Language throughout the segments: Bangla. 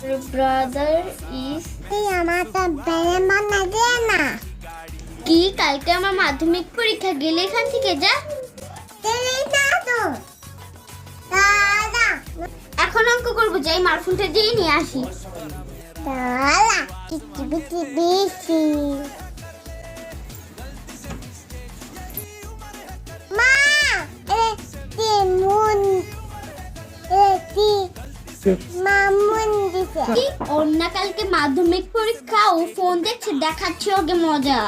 বেড়ে মনে দে না। কি? কালকে আমার মাধ্যমিক পরীক্ষা গেলে এখান থেকে যা। এখন অঙ্ক করব যাই মারফুলটা দিয়ে নিয়ে আসি। দাদা কিচি বিচি বেশি মা এ তি এ তি মামুন। কি? ওর কালকে মাধ্যমিক পরীক্ষা ও ফোন দেখছে দেখাচ্ছে ওকে মজা।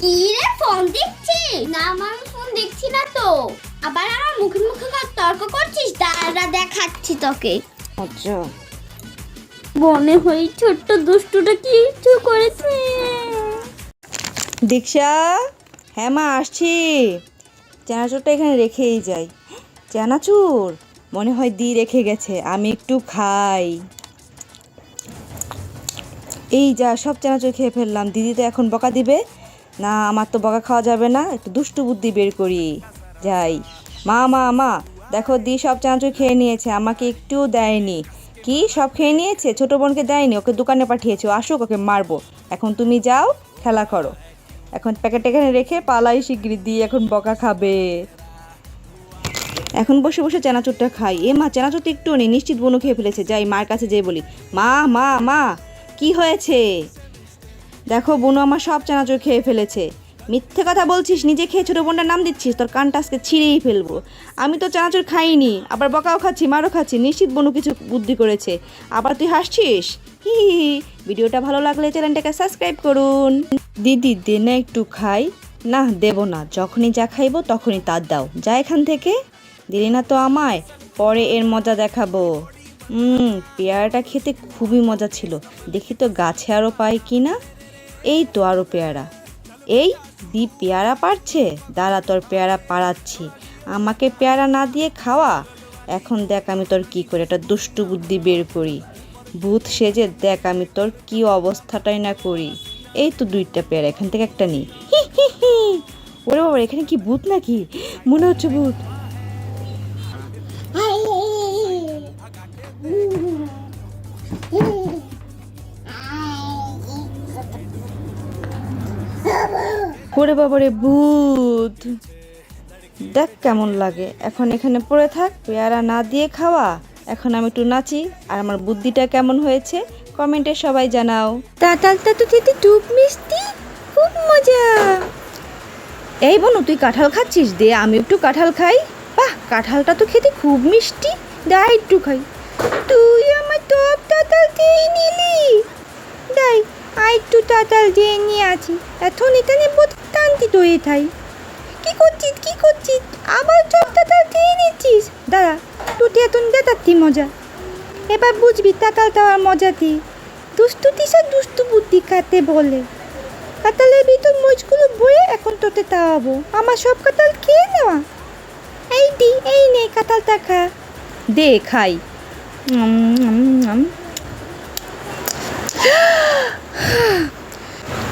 কি রে ফোন দেখছি? না আমার ফোন দেখছি না তো। আবার আমার মুখে মুখে তর্ক করছিস? দাঁড়া দেখাচ্ছি তোকে। আচ্ছা। মনে হয় ছোট্ট দুষ্টুটা কিছু করেছে। দীক্ষা? হ্যাঁ মা আসছি। চানাচুরটা এখানে রেখেই যাই। চানাচুর? মনে হয় দি রেখে গেছে, আমি একটু খাই। এই যা, সব চানাচুর খেয়ে ফেললাম। দিদি তো এখন বকা দিবে। না, আমার তো বকা খাওয়া যাবে না, একটু দুষ্টু বুদ্ধি বের করি। যাই। মা মা মা, দেখো দি সব চানাচুর খেয়ে নিয়েছে, আমাকে একটুও দেয়নি। কি, সব খেয়ে নিয়েছে? ছোট বোনকে দেয়নি, ওকে দোকানে পাঠিয়েছে আসুক, ওকে মারবো। এখন তুমি যাও, খেলা করো। এখন প্যাকেট এখানে রেখে পালাই শিগগিরি দিয়ে এখন বকা খাবে। এখন বসে বসে চানাচুরটা খাই। এ মা চানাচুর একটু নেই নিশ্চিত বনু খেয়ে ফেলেছে। যাই, মার কাছে যেয়ে বলি, মা মা মা, কি হয়েছে? দেখো, বনু আমার সব চানাচুর খেয়ে ফেলেছে। মিথ্যে কথা বলছিস, নিজে খেয়ে ছোটো বোনটার নাম দিচ্ছিস, তোর কানটা আজকে ছিঁড়েই ফেলব। আমি তো চানাচুর খাইনি, আবার বকাও খাচ্ছি, মারও খাচ্ছি, নিশ্চিত বনু কিছু বুদ্ধি করেছে। আবার তুই হাসছিস? হি। ভিডিওটা ভালো লাগলে চ্যানেলটাকে সাবস্ক্রাইব করুন। দিদি, দে না একটু খাই। না, দেব না, যখনই যা খাইবো তখনই তার দাও। যা এখান থেকে দিলি না তো আমায়? পরে এর মজা দেখাবো। হুম পেয়ারাটা খেতে খুবই মজা ছিল। দেখি তো গাছে আরও পাই কি না এই তো আরও পেয়ারা। এই, দি পেয়ারা পারছে? দাঁড়া, তোর পেয়ারা পাড়াচ্ছি। আমাকে পেয়ারা না দিয়ে খাওয়া? এখন দেখ আমি তোর কি করে, একটা দুষ্টু বুদ্ধি বের করি। ভূত সেজে দেখ আমি তোর কি অবস্থাটাই না করি। এই তো দুইটা পেয়ারা, এখান থেকে একটা নিই ওরে বাবা, এখানে কি ভূত নাকি? মনে হচ্ছে ভূত। ওরে বাবারে ভূত দেখ কেমন লাগে। এখন এখানে পড়ে থাক পেয়ারা না দিয়ে খাওয়া। এখন আমি একটু নাচি আর আমার বুদ্ধিটা কেমন হয়েছে কমেন্টে সবাই জানাও। তাতালটা তো খেতে টুক মিষ্টি খুব মজা। এই বোনু তুই কাঁঠাল খাচ্ছিস? দে আমি একটু কাঁঠাল খাই। বাহ কাঁঠালটা তো খেতে খুব মিষ্টি। দা একটু খাই। তুই আমার টপ তাতাল খেয়ে নিলি। দাই আর একটু তাতাল দিয়ে নিয়ে আছি এখন এখানে বোধ দয়ে থাই। কি করছিস কি করছিস? আবার চপ তাতাল খেয়ে নিচ্ছিস। দাদা তুই এখন দেখাচ্ছি মজা। এবার বুঝবি তাতাল দেওয়ার মজাটি দুষ্টু তিসা দুষ্টু বুদ্ধি খাতে বলে। কাতালের ভিতর মরিচগুলো বয়ে এখন তোতে তাওয়াবো। আমার সব কাতাল খেয়ে নেওয়া। এই দি এই নে কাতালটা খা। দে খাই।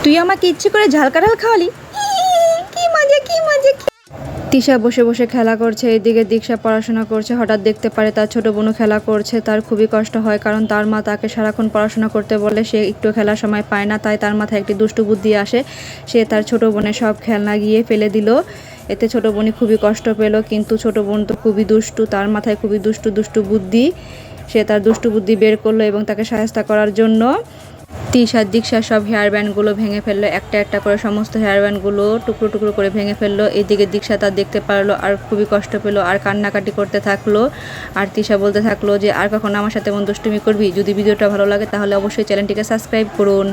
তুই আমাকে ইচ্ছে করে ঝাল কাঁঠাল খাওয়ালি? তিশা বসে বসে খেলা করছে, এদিকে দীক্ষা পড়াশোনা করছে, হঠাৎ দেখতে পারে তার ছোট বোনও খেলা করছে, তার খুবই কষ্ট হয় কারণ তার মা তাকে সারাক্ষণ পড়াশোনা করতে বলে, সে একটু খেলার সময় পায় না, তাই তার মাথায় একটি দুষ্টু বুদ্ধি আসে। সে তার ছোট বোনের সব খেলনা গিয়ে ফেলে দিল। এতে ছোট বোনই খুবই কষ্ট পেল, কিন্তু ছোট বোন তো খুবই দুষ্টু, তার মাথায় খুবই দুষ্টু দুষ্টু বুদ্ধি। সে তার দুষ্টু বুদ্ধি বের করল এবং তাকে সাহায্য করার জন্য তিশার দীক্ষার সব হেয়ার ব্যান্ডগুলো ভেঙে ফেলল, একটা একটা করে সমস্ত হেয়ার ব্যান্ডগুলো টুকরো টুকরো করে ভেঙে ফেলল। এদিকে দীক্ষা তার দেখতে পারল আর খুবই কষ্ট পেল, আর কান্নাকাটি করতে থাকল। আর তিশা বলতে থাকল যে, আর কখনো আমার সাথে এমন দুষ্টুমি করবি? যদি ভিডিওটা ভালো লাগে তাহলে অবশ্যই চ্যানেলটিকে সাবস্ক্রাইব করুন।